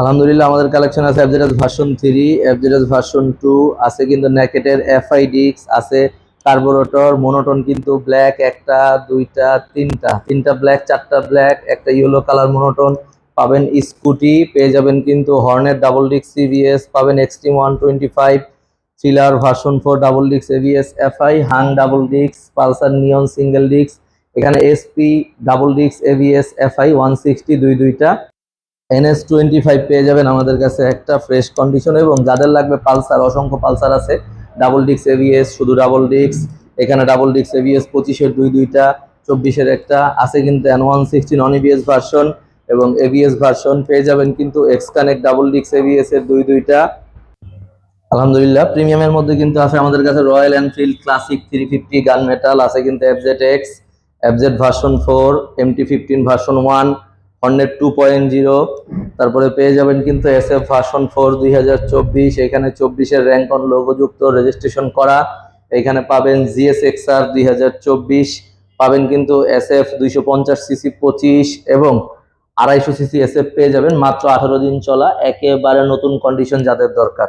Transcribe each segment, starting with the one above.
আলহামদুলিল্লাহ, আমাদের কালেকশন আছে FZS version three FZS version two আছে কিন্তু ন্যাকেটের এফআই ডিক্স আছে কার্বোরেটর মোনোটন কিন্তু ব্ল্যাক একটা, দুইটা, তিনটা তিনটা ব্ল্যাক চারটা ব্ল্যাক একটা ইয়েলো কালার মোনোটন পাবেন স্কুটি পেয়ে যাবেন কিন্তু হর্নের ডাবল ডিক্স সিবিএস পাবেন Xtreme one twenty five thriller version four double discs ABS FI Hang double discs Pulsar neon single discs এখানে SP double discs ABS FI one sixty দুই, দুইটা। NS twenty five পেয়ে যাবেন আমাদের কাছে একটা ফ্রেশ কন্ডিশন এবং যাদের লাগবে পালসার, অসংখ্য পালসার আছে। ডাবল ডিক্স এভিএস শুধু ডাবল ডিক্স এখানে ডাবল ডিক্স এভিএস পঁচিশের দুই দুইটা, চব্বিশের একটা। আছে কিন্তু N one sixty non ABS version এবং এবিএস ভার্সন পেয়ে যাবেন কিন্তু X connect double discs ABS এর দুই দুইটা। আলহামদুলিল্লাহ প্রিমিয়ামের মধ্যে কিন্তু আছে আমাদের কাছে Royal Enfield classic three fifty gun metal আছে কিন্তু FZ X FZ version four MT fifteen version one hundred two point zero তারপরে পেয়ে যাবেন কিন্তু এস এফ ভার্সন ফোর দুই হাজার চব্বিশ, এখানে চব্বিশের র্যাঙ্ক অন লোগোযুক্ত রেজিস্ট্রেশন করা। এখানে পাবেন জিএস এক্স আর দুই হাজার চব্বিশ, পাবেন কিন্তু এস এফ দুইশো পঞ্চাশ সিসি পঁচিশ এবং আড়াইশো সিসি এস এফ পেয়ে যাবেন মাত্র আঠারো দিন চলা, একেবারে নতুন কন্ডিশন যাদের দরকার।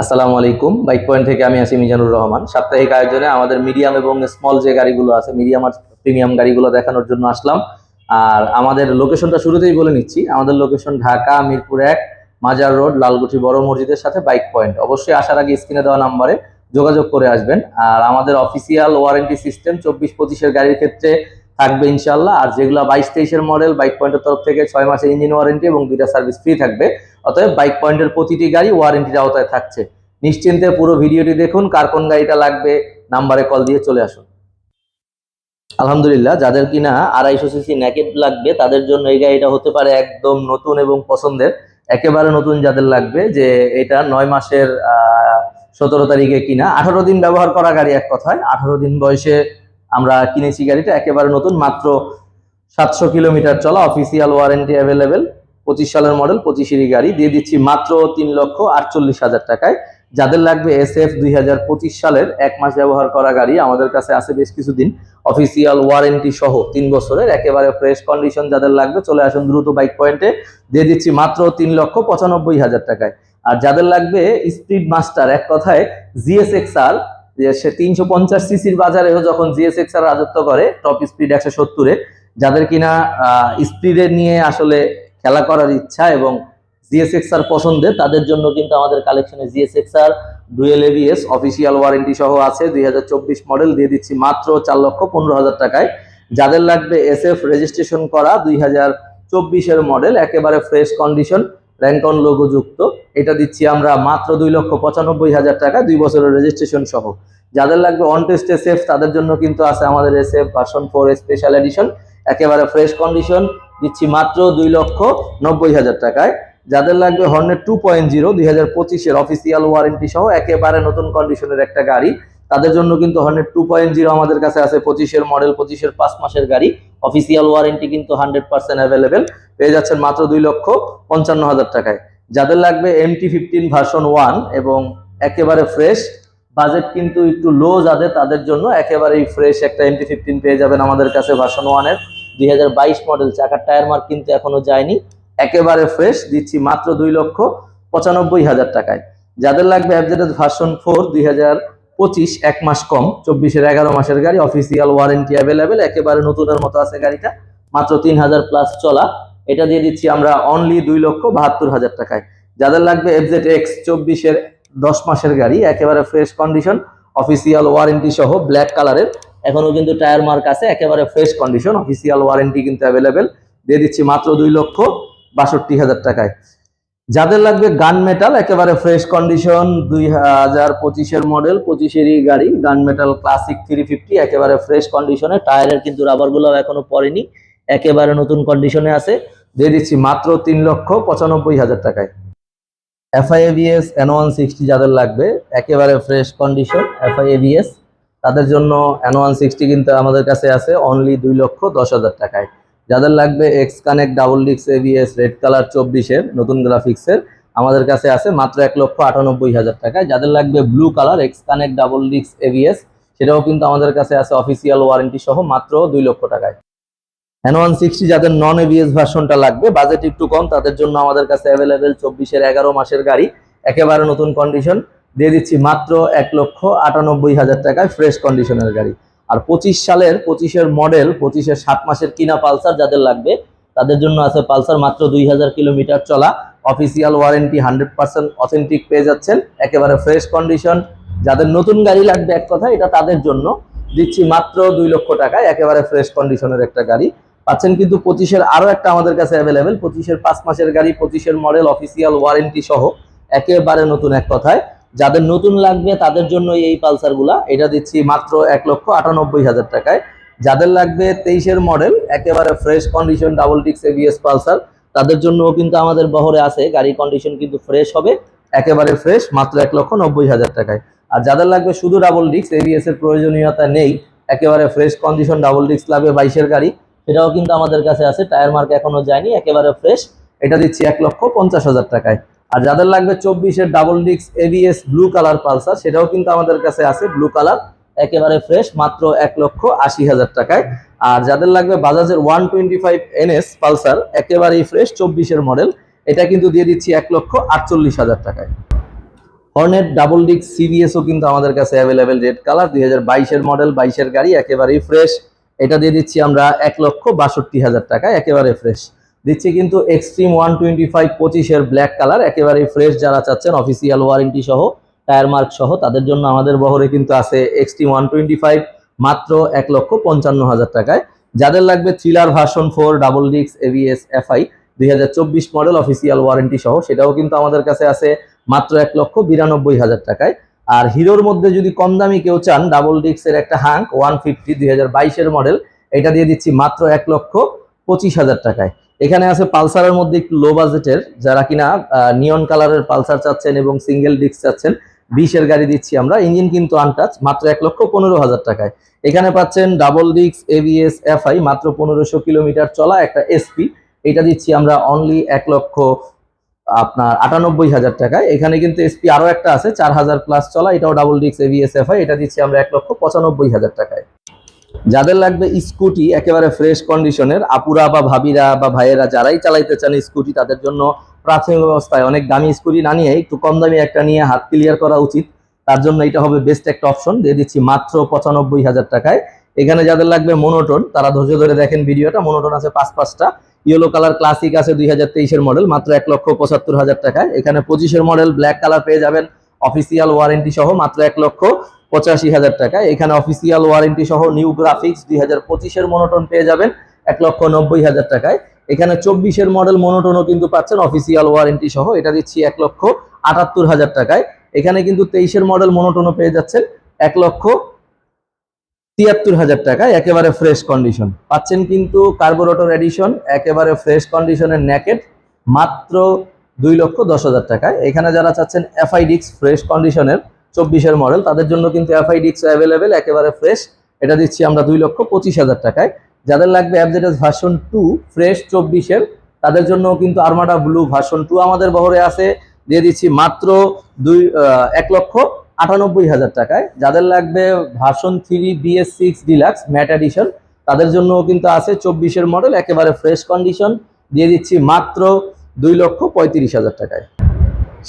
আসসালামু আলাইকুম। বাইক পয়েন্ট থেকে আমি আছি মিজানুর রহমান। সাপ্তাহিক আয়োজনে আমাদের মিডিয়াম এবং স্মল যে গাড়িগুলো আছে মিডিয়াম আর প্রিমিয়াম গাড়িগুলো দেখানোর জন্য আসলাম। আর আমাদের লোকেশনটা শুরুতেই বলে নিচ্ছি। আমাদের লোকেশন ঢাকা, মিরপুর এক, মাজার রোড, লালগুঠি বড় মসজিদের সাথে বাইক পয়েন্ট অবশ্যই আসার আগে স্ক্রিনে দেওয়া নাম্বারে যোগাযোগ করে আসবেন। আর আমাদের অফিসিয়াল ওয়ারেন্টি সিস্টেম চব্বিশ পঁচিশের গাড়ির ক্ষেত্রে থাকবে ইনশাল্লাহ আর যেগুলো বাইশ তেইশের মডেল বাইক পয়েন্টের তরফ থেকে ছয় মাসের ইঞ্জিন ওয়ারেন্টি এবং দুইটা সার্ভিস ফ্রি থাকবে। অতএব বাইক পয়েন্টের প্রতিটি গাড়ি ওয়ারেন্টির আওতায় থাকছে। নিশ্চিন্তে পুরো ভিডিওটি দেখুন, কার কোন গাড়িটা লাগবে, নাম্বারে কল দিয়ে চলে আসুন। আলহামদুলিল্লাহ, যাদের কিনা আড়াইশো সিসি ন্যাকেট লাগবে, তাদের জন্য এই গাড়িটা হতে পারে একদম নতুন এবং পছন্দের। একেবারে নতুন যাদের লাগবে, যে এটা নয় মাসের সতেরো তারিখে কিনা। আঠারো দিন ব্যবহার করা গাড়ি এক কথায়। আঠারো দিন বয়সে আমরা কিনেছি গাড়িটা, একেবারে নতুন, মাত্র সাতশো কিলোমিটার চলা অফিসিয়াল ওয়ারেন্টি অ্যাভেলেবেল পঁচিশ সালের মডেল পঁচিশেরই গাড়ি। দিয়ে দিচ্ছি মাত্র তিন লক্ষ আটচল্লিশ হাজার টাকায়। যাদের লাগবে এস এফ দুই হাজার পঁচিশ সালের এক মাস ব্যবহার করা গাড়ি, আমাদের কাছে আছে বেশ কিছুদিন। অফিসিয়াল ওয়ারেন্টি সহ তিন বছরের, একেবারে ফ্রেশ কন্ডিশন যাদের লাগবে, চলে আসুন দ্রুত বাইক পয়েন্টে দিয়ে দিচ্ছি মাত্র তিন লক্ষ পঁচানব্বই হাজার টাকায়। আর যাদের লাগবে স্পিড মাস্টার এক কথায় জিএসএক্স আর সে তিনশো পঞ্চাশ সিসির বাজারেও যখন জিএসএক্স আর রাজত্ব করে টপ স্পিড একশো সত্তরে, যাদের কিনা স্পিডে নিয়ে আসলে খেলা করার ইচ্ছা এবং জিএসএক্স আর পছন্দের, তাদের জন্য কিন্তু আমাদের কালেকশনে GSX R dual ABS official warranty সহ আছে। দুই হাজার চব্বিশ মডেল দিয়ে দিচ্ছি মাত্র চার লক্ষ পনেরো হাজার টাকায়। যাদের লাগবে এস এফ রেজিস্ট্রেশন করা, দুই হাজার চব্বিশের মডেল একেবারে ফ্রেশ কন্ডিশন র্যাঙ্কন লোগো যুক্ত। এটা দিচ্ছি আমরা মাত্র দুই লক্ষ পঁচানব্বই হাজার টাকা, দুই বছরের রেজিস্ট্রেশন সহ। যাদের লাগবে অন টেস্ট এস এফ তাদের জন্য কিন্তু আছে আমাদের S F version four special edition একেবারে ফ্রেশ কন্ডিশন দিচ্ছি মাত্র দুই লক্ষ নব্বই হাজার টাকায়। যাদের লাগবে হর্নের টু পয়েন্ট জিরো দুই হাজার পঁচিশের অফিসিয়াল ওয়ারেন্টি সহ একেবারে নতুন কন্ডিশনের একটা গাড়ি। তাদের জন্য কিন্তু হর্নের টু পয়েন্ট জিরো আমাদের কাছে আছে, পঁচিশের মডেল পঁচিশের পাঁচ মাসের গাড়ি। অফিসিয়াল ওয়ারেন্টি কিন্তু হান্ড্রেড পার্সেন্ট অ্যাভেলেবেল পেয়ে যাচ্ছেন মাত্র দুই লক্ষ পঞ্চান্ন হাজার টাকায়। যাদের লাগবে এমটি ফিফটিন ভার্সন ওয়ান এবং একেবারে ফ্রেশ বাজেট কিন্তু একটু লো যাদের, তাদের জন্য একেবারেই ফ্রেশ একটা এমটি ফিফটিন পেয়ে যাবেন আমাদের কাছে ভার্সন ওয়ানের দুই হাজার বাইশ মডেল চাকার টায়ার মার্ক কিন্তু এখনও যায়নি। একেবারে ফ্রেশ দিচ্ছি মাত্র দুই লক্ষ পঁচানব্বই হাজার টাকায়। যাদের লাগবে অ্যাপজেটেড ভার্সন ফোর দুই হাজার পঁচিশ, এক মাস কম, চব্বিশের এগারো মাসের গাড়ি অফিসিয়াল ওয়ারেন্টি অ্যাভেলেবেল একেবারে নতুনের মতো আছে গাড়িটা, মাত্র তিন হাজার প্লাস চলা। এটা দিয়ে দিচ্ছি আমরা অনলি দুই লক্ষ বাহাত্তর হাজার টাকায়। যাদের লাগবে এফজেড এক্স চব্বিশের দশ মাসের গাড়ি, একেবারে ফ্রেশ কন্ডিশন অফিসিয়াল ওয়ারেন্টি সহ ব্ল্যাক কালারের এখনও কিন্তু টায়ার মার্ক আছে, একেবারে ফ্রেশ কন্ডিশন অফিসিয়াল ওয়ারেন্টি কিন্তু অ্যাভেলেবেল দিয়ে দিচ্ছি মাত্র দুই লক্ষ বাষট্টি হাজার টাকায়। যাদের লাগবে গান মেটাল একেবারে ফ্রেশ কন্ডিশন দুই হাজার পঁচিশের মডেল পঁচিশেরই গাড়ি, gun metal classic three fifty একেবারে ফ্রেশ কন্ডিশনে টায়ারের কিন্তু রাবারগুলো এখনও পড়েনি একেবারে নতুন কন্ডিশনে আছে। দিয়ে দিচ্ছি মাত্র তিন লক্ষ পঁচানব্বই হাজার টাকায়। এফআইএবিএস এন ওয়ান সিক্সটি যাদের লাগবে, একেবারে ফ্রেশ কন্ডিশন এফআইএবিএস তাদের জন্য এন ওয়ান সিক্সটি কিন্তু আমাদের কাছে আছে অনলি দুই লক্ষ দশ হাজার টাকায়। যাদের লাগবে X connect double discs ABS red colour চব্বিশের, নতুন গ্রাফিক্সের আমাদের কাছে আছে মাত্র এক লক্ষ আটানব্বই হাজার টাকায়। যাদের লাগবে blue colour X connect double discs ABS সেটাও কিন্তু আমাদের কাছে আছে অফিসিয়াল ওয়ারেন্টি সহ মাত্র দুই লক্ষ টাকায়। হ্যান ওয়ান সিক্সটি যাদের নন এভিএস ভার্সনটা লাগবে বাজেট একটু কম, তাদের জন্য আমাদের কাছে অ্যাভেলেবেল চব্বিশের এগারো মাসের গাড়ি। একেবারে নতুন কন্ডিশন দিয়ে দিচ্ছি মাত্র এক লক্ষ আটানব্বই হাজার টাকায় ফ্রেশ কন্ডিশনের গাড়ি। আর পঁচিশ সালের, পঁচিশের মডেল পঁচিশের সাত মাসের কিনা পালসার যাদের লাগবে, তাদের জন্য আছে পালসার মাত্র দুই হাজার কিলোমিটার চলা। Official warranty hundred percent authentic পেয়ে যাচ্ছেন, একেবারে ফ্রেশ কন্ডিশন যাদের নতুন গাড়ি লাগবে এক কথা এটা তাদের জন্য। দিচ্ছি মাত্র দুই লক্ষ টাকায়, একেবারে ফ্রেশ কন্ডিশনের একটা গাড়ি। পাচ্ছেন কিন্তু পঁচিশের আরও একটা আমাদের কাছে অ্যাভেলেবেল পঁচিশের পাঁচ মাসের গাড়ি, পঁচিশের মডেল অফিসিয়াল ওয়ারেন্টি সহ, একেবারে নতুন এক কথায়। যাদের নতুন লাগবে, তাদের জন্য এই পালসারগুলা। এটা দিচ্ছি মাত্র এক লক্ষ আটানব্বই হাজার টাকায়। যাদের লাগবে তেইশের মডেল, একেবারে fresh condition double discs ABS Pulsar, তাদের জন্য কিন্তু আমাদের বহরে আছে। গাড়ি কন্ডিশন কিন্তু ফ্রেশ হবে, একেবারে ফ্রেশ মাত্র এক লক্ষ নব্বই হাজার টাকায়। আর যাদের লাগবে শুধু ডাবল ডিক্স এবিএস এর প্রয়োজনীয়তা নেই, একেবারে ফ্রেশ কন্ডিশন ডাবল ডিক্স লাগবে বাইশের গাড়ি। সেটাও কিন্তু আমাদের কাছে আছে টায়ার মার্ক এখনও যায়নি, একেবারে ফ্রেশ এটা দিচ্ছি এক লক্ষ পঞ্চাশ হাজার টাকায়। আর যাদের লাগবে চব্বিশের double discs ABS blue colour Pulsar, সেটাও কিন্তু আমাদের কাছে আছে ব্লু কালার একেবারে ফ্রেশ মাত্র এক লক্ষ আশি হাজার টাকায়। আর যাদের লাগবে বাজাজের one twenty five NS Pulsar, একেবারেই ফ্রেশ চব্বিশের মডেল এটা কিন্তু দিয়ে দিচ্ছি এক লক্ষ আটচল্লিশ হাজার টাকায়। হর্নেট ডাবল ডিক্স সিবিএসও কিন্তু আমাদের কাছে অ্যাভেলেবেল রেড কালার দুই হাজার বাইশের মডেল বাইশের গাড়ি, একেবারেই ফ্রেশ এটা দিয়ে দিচ্ছি আমরা এক লক্ষ বাষট্টি হাজার টাকায়, একেবারে ফ্রেশ দিচ্ছি কিন্তু এক্সট্রিম ওয়ান টোয়েন্টি ফাইভ পঁচিশের ব্ল্যাক কালার একেবারে ফ্রেশ যারা চাচ্ছেন অফিসিয়াল ওয়ারেন্টি সহ টায়ার মার্ক সহ, তাদের জন্য আমাদের বহরে কিন্তু আছে এক্সট্রিম ওয়ান টোয়েন্টি ফাইভ মাত্র এক লক্ষ পঞ্চান্ন হাজার টাকায়। যাদের লাগবে thriller version four double discs ABS FI দুই হাজার চব্বিশ মডেল অফিসিয়াল ওয়ারেন্টি সহ, সেটাও কিন্তু আমাদের কাছে আছে মাত্র এক লক্ষ বিরানব্বই হাজার টাকায়। আর হিরোর মধ্যে যদি কম দামি কেউ চান ডাবল ডিক্সের একটা হাঙ্ক ওয়ান ফিফটি দুই হাজার বাইশের মডেল এটা দিয়ে দিচ্ছি মাত্র এক লক্ষ পঁচিশ হাজার টাকায়। এখানে আছে পালসারের মধ্যে একটু লো বাজেটের যারা কিনা নিয়ন কালারের পালসার চাচ্ছেন এবং সিঙ্গেল ডিস্ক চাচ্ছেন বিশের গাড়ি দিচ্ছি আমরা। ইঞ্জিন কিন্তু আনটাচ মাত্র এক লক্ষ পনেরো হাজার টাকায়। এখানে পাচ্ছেন ডাবল ডিস্ক এবিএস এফআই মাত্র পনেরোশো কিলোমিটার চলা একটা এসপি এটা দিচ্ছি আমরা অনলি এক লক্ষ, আপনার আটানব্বই হাজার টাকায়। এখানে কিন্তু এসপি আরও একটা আছে, চার হাজার প্লাস চলা, এটাও ডাবল ডিস্ক এবিএস এফআই এটা দিচ্ছি আমরা এক লক্ষ পঁচানব্বই হাজার টাকায়। যাদের লাগবে স্কুটি, একেবারে ফ্রেশ কন্ডিশনের আপুরা বা ভাবিরা বা ভাইয়েরা যারাই চালাইতে চান স্কুটি, তাদের জন্য প্রাথমিক অবস্থায় অনেক দামি স্কুটি না নিয়ে একটু কম দামি একটা নিয়ে হাত ক্লিয়ার করা উচিত। তার জন্য এটা হবে বেস্ট একটা অপশন দিয়ে দিচ্ছি মাত্র পঁচানব্বই হাজার টাকায়। এখানে যাদের লাগবে মনোটন তারা ধৈর্য ধরে দেখেন ভিডিওটা। মনোটন আছে পাঁচ পাঁচটা। ইয়েলো কালার ক্লাসিক আছে দুই হাজার তেইশের মডেল মাত্র এক লক্ষ পঁচাত্তর হাজার টাকায়। এখানে পঁচিশের মডেল ব্ল্যাক কালার পেয়ে যাবেন। অফিসিয়াল ওয়ারেন্টি সহ মাত্র এক লক্ষ পঁচাশি হাজার টাকা। এখানে অফিসিয়াল ওয়ারেন্টি সহ নিউ গ্রাফিক্স দুই হাজার পঁচিশের মনোটন পেয়ে যাবেন এক লক্ষ নব্বই হাজার টাকায়। এখানে চব্বিশের মডেল মনোটনও কিন্তু পাচ্ছেন অফিসিয়াল ওয়ারেন্টি সহ। এটা দিচ্ছি এক লক্ষ আটাত্তর হাজার টাকায়। এখানে কিন্তু তেইশের মডেল মনোটনও পেয়ে যাচ্ছেন এক লক্ষ তিয়াত্তর হাজার টাকায়। একেবারে ফ্রেশ কন্ডিশন। পাচ্ছেন কিন্তু কার্বোরেটর এডিশন, একেবারে ফ্রেশ কন্ডিশনের ন্যাকেট, মাত্র দুই লক্ষ দশ হাজার টাকায়। এখানে যারা চাচ্ছেন এফআই ডিক্স ফ্রেশ কন্ডিশনের চব্বিশের মডেল তাদের জন্য কিন্তু এফআই ডিক্স অ্যাভেলেবেল একেবারে ফ্রেশ এটা দিচ্ছি আমরা দুই লক্ষ পঁচিশ হাজার টাকায়। যাদের লাগবে অ্যাপজেটাস ভার্সন টু ফ্রেশ চব্বিশের, তাদের জন্য কিন্তু আরমাডা ব্লু ভার্সন টু আমাদের বহরে আছে। দিয়ে দিচ্ছি মাত্র দুই এক লক্ষ আটানব্বই হাজার টাকায়। যাদের লাগবে version three BS six deluxe matte edition তাদের জন্য কিন্তু আছে চব্বিশের মডেল একেবারে ফ্রেশ কন্ডিশন দিয়ে দিচ্ছি মাত্র দুই লক্ষ পঁয়ত্রিশ হাজার টাকায়।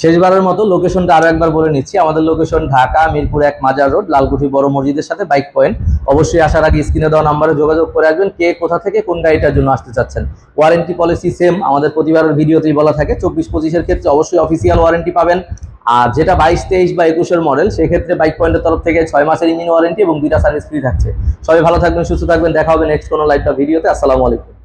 শেষবারের মতো লোকেশনটা আরও একবার বলে নিচ্ছি। আমাদের লোকেশন ঢাকা, মিরপুর এক মাজার রোড, লালকুঠি বড় মসজিদের সাথে বাইক পয়েন্ট। অবশ্যই আসার আগে স্ক্রিনে দেওয়া নাম্বারে যোগাযোগ করে আসবেন, কে কোথা থেকে কোন গাড়িটার জন্য আসতে চাচ্ছেন। ওয়ারেন্টি পলিসি সেম আমাদের প্রতিবারের ভিডিওতেই বলা থাকে। চব্বিশ পঁচিশের ক্ষেত্রে অবশ্যই অফিসিয়াল ওয়ারেন্টি পাবেন। আর যেটা বাইশ, তেইশ বা একুশের মডেল সেক্ষেত্রে বাইক পয়েন্টের তরফ থেকে ছয় মাসের ইঞ্জিন ওয়ারেন্টি এবং দুইটা সার্ভিস ফ্রি থাকছে। সবাই ভালো থাকবেন, সুস্থ থাকবেন। দেখা হবে নেক্সট কোনো লাইভ ভিডিওতে। আসসালামু আলাইকুম।